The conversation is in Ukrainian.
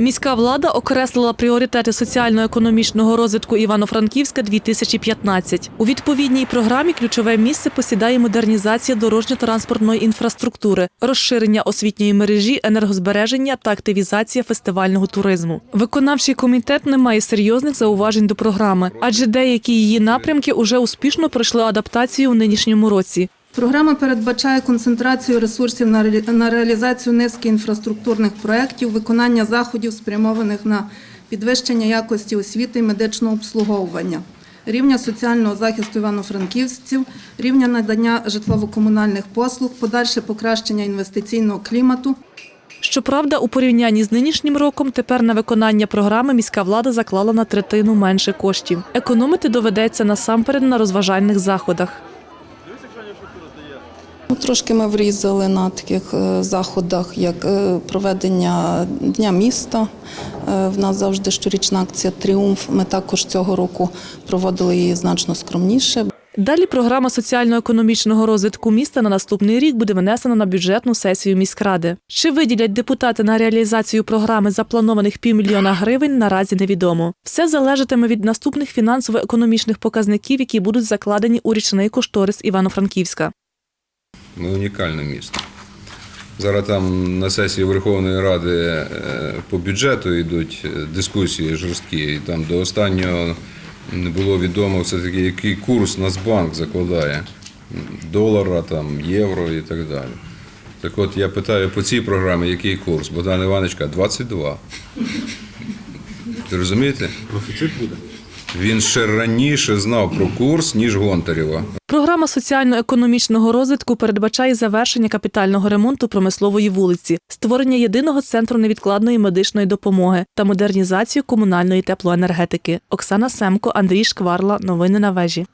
Міська влада окреслила пріоритети соціально-економічного розвитку Івано-Франківська 2015. У відповідній програмі ключове місце посідає модернізація дорожньо-транспортної інфраструктури, розширення освітньої мережі, енергозбереження та активізація фестивального туризму. Виконавчий комітет не має серйозних зауважень до програми, адже деякі її напрямки уже успішно пройшли адаптацію в нинішньому році. Програма передбачає концентрацію ресурсів на реалізацію низки інфраструктурних проєктів, виконання заходів, спрямованих на підвищення якості освіти і медичного обслуговування, рівня соціального захисту івано-франківців, рівня надання житлово-комунальних послуг, подальше покращення інвестиційного клімату, Щоправда, у порівнянні з нинішнім роком тепер на виконання програми міська влада заклала на третину менше коштів. Економити доведеться насамперед на розважальних заходах. Ну, Трошки ми врізали на таких е, заходах, як е, проведення Дня міста. Е, В нас завжди щорічна акція Тріумф. Ми також цього року проводили її значно скромніше. Далі програма соціально-економічного розвитку міста на наступний рік буде внесена на бюджетну сесію міськради. Чи виділять депутати на реалізацію програми запланованих півмільйона гривень, наразі невідомо. Все залежатиме від наступних фінансово-економічних показників, які будуть закладені у річний кошторис Івано-Франківська. Ми унікальне місто. Зараз там на сесії Верховної Ради е, по бюджету йдуть е, дискусії жорсткі. І там до останнього не було відомо все-таки, який курс Нацбанк закладає долара, там, євро і так далі. Так от я питаю по цій програмі, який курс? Богдан Іванович каже, 22. Ти розумієте? Профіцит буде. Він ще раніше знав про курс, ніж Гонтарєва. Програма соціально-економічного розвитку передбачає завершення капітального ремонту промислової вулиці, створення єдиного центру невідкладної медичної допомоги та модернізацію комунальної теплоенергетики. Оксана Семко, Андрій Шкварла. Новини на вежі.